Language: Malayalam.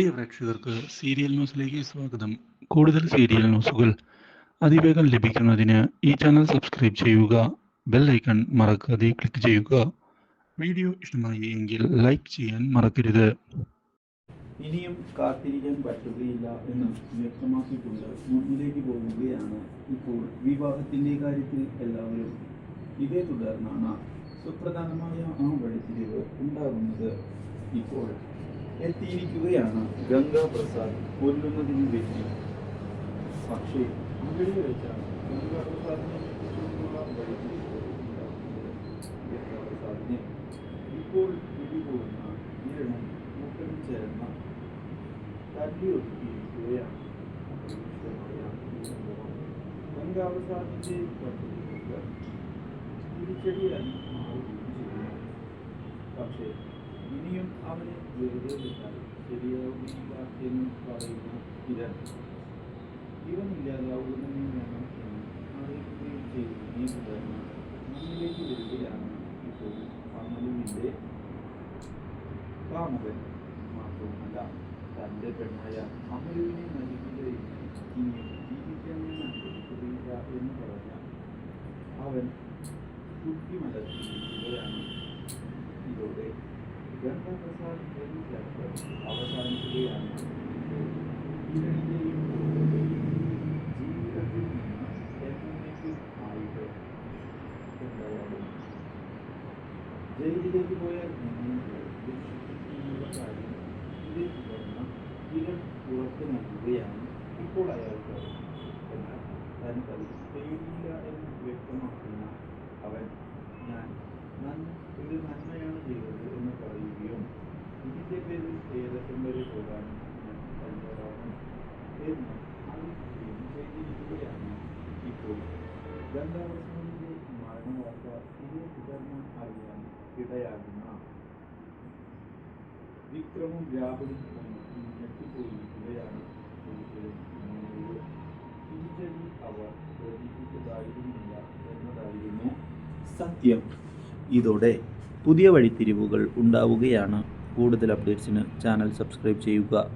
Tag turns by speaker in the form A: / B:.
A: പ്രിയ പ്രേക്ഷകർക്ക് സീരിയൽ ന്യൂസിലേക്ക് സ്വാഗതം. കൂടുതൽ സീരിയൽ ന്യൂസുകൾ അതിവേഗം ലഭിക്കുന്നതിന് ഈ ചാനൽ സബ്സ്ക്രൈബ് ചെയ്യുക ബെൽ ഐക്കൺ മറക്കാതെ ക്ലിക്ക് ചെയ്യുക. വീഡിയോ ഇഷ്ടമായി എങ്കിൽ ലൈക്ക് ചെയ്യാൻ മറക്കരുത്.
B: ഇനിയും കാത്തിരിക്കാൻ പറ്റുകയില്ല എന്ന് വ്യക്തമാക്കിക്കൊണ്ട് മുന്നിലേക്ക് പോകുകയാണ് ഇപ്പോൾ വിവാഹത്തിന്റെ കാര്യത്തിൽ എല്ലാവരും. ഇതേ തുടർന്നാണ് സുപ്രധാനമായ ആ വഴിത്തിരിവ് ഉണ്ടാകുന്നത്. ഇപ്പോൾ എത്തിയിരിക്കുകയാണ് ഗംഗാ പ്രസാദ് കൊല്ലുന്നതിന് വേണ്ടി. പക്ഷേ അവിടെ വെച്ചാണ് ഗംഗാ പ്രസാദിനെ കുറിച്ചുള്ള വഴിത്തിരിവ് ഉണ്ടാകുന്നത് ഗംഗാ പ്രസാദിനെ ഇപ്പോൾ പിടികൂടുന്ന ഇരണം മൂക്കനും ചേർന്ന തല്ലി ഒതുക്കിയിരിക്കുകയാണ്. അപ്രതീക്ഷിതമായ ഈ സംഭവം ഗംഗാപ്രസാദിന്റെ തിരിച്ചടിയായി മാറുകയും ചെയ്യുന്നു. പക്ഷേ ഇനിയും അവനെ വെറുതെ വിട്ടാൽ ശരിയാവുകയില്ല എന്ന് പറയുന്ന. കിരൺ ഇവനില്ലാതാവുന്നതിന് വേണം എന്ന് അറിയിക്കുകയും ചെയ്തതിനെ തുടർന്ന് മുന്നിലേക്ക് വരികയാണ്. ഇപ്പോൾ അമലുവിന്റെ കാമുകൻ മാത്രവുമല്ല തന്റെ പെണ്ണായ അമലുവിനെ നശിക്കുകയും ഇനിയും ജീവിക്കാൻ ഞാൻ അനുവദിക്കുകയില്ല എന്ന് പറഞ്ഞ അവൻ ബുദ്ധിമലർത്തിയിരിക്കുകയാണ് ഇതോടെ ഗംഗാപ്രസാദ് അവസാനിക്കുകയാണ് ഇവരുടെയും ജീവിതത്തിൽ നിന്ന് എന്നേക്കും ആയിട്ട് എന്തായാലും ജയിലിലേക്ക് പോയാൽ നിങ്ങൾക്ക് രക്ഷിക്കുന്നുള്ള കാര്യം ഇതേ തുടർന്ന് കിരൺ ഉറപ്പ് നൽകുകയാണ് ഇപ്പോൾ അയാൾക്ക് എന്നാൽ തനിക്കത് കഴിയില്ല എന്ന് വ്യക്തമാക്കുന്ന അവൻ ഞാൻ ഒരു നന്മയാണ് ചെയ്തത്. എന്ന് പറയുകയും ഇതിന്റെ പേരിൽ ഏതറ്റം വരെ പോകാനും ഞാൻ തയ്യാറാകും എന്ന് അറിയിക്കുകയും ചെയ്തിരിക്കുകയാണ് ഇപ്പോൾ. ഗംഗാപ്രസാദിന്റെ മരണവാർത്ത ഇതേ തുടർന്ന് അറിയാൻ ഇടയാകുന്ന വിക്രമും രാഹുലും ഒന്ന് ഞെട്ടിപ്പോയിരിക്കുകയാണ് ഒരിക്കലും തിരിച്ചടി അവർ പ്രതീക്ഷിച്ചതായിരുന്നില്ല എന്നതായിരുന്നു സത്യം. ഇതോടെ പുതിയ വഴിത്തിരിവുകൾ ഉണ്ടാവുകയാണ്. കൂടുതൽ അപ്ഡേറ്റ്സിന് ചാനൽ സബ്സ്ക്രൈബ് ചെയ്യുക.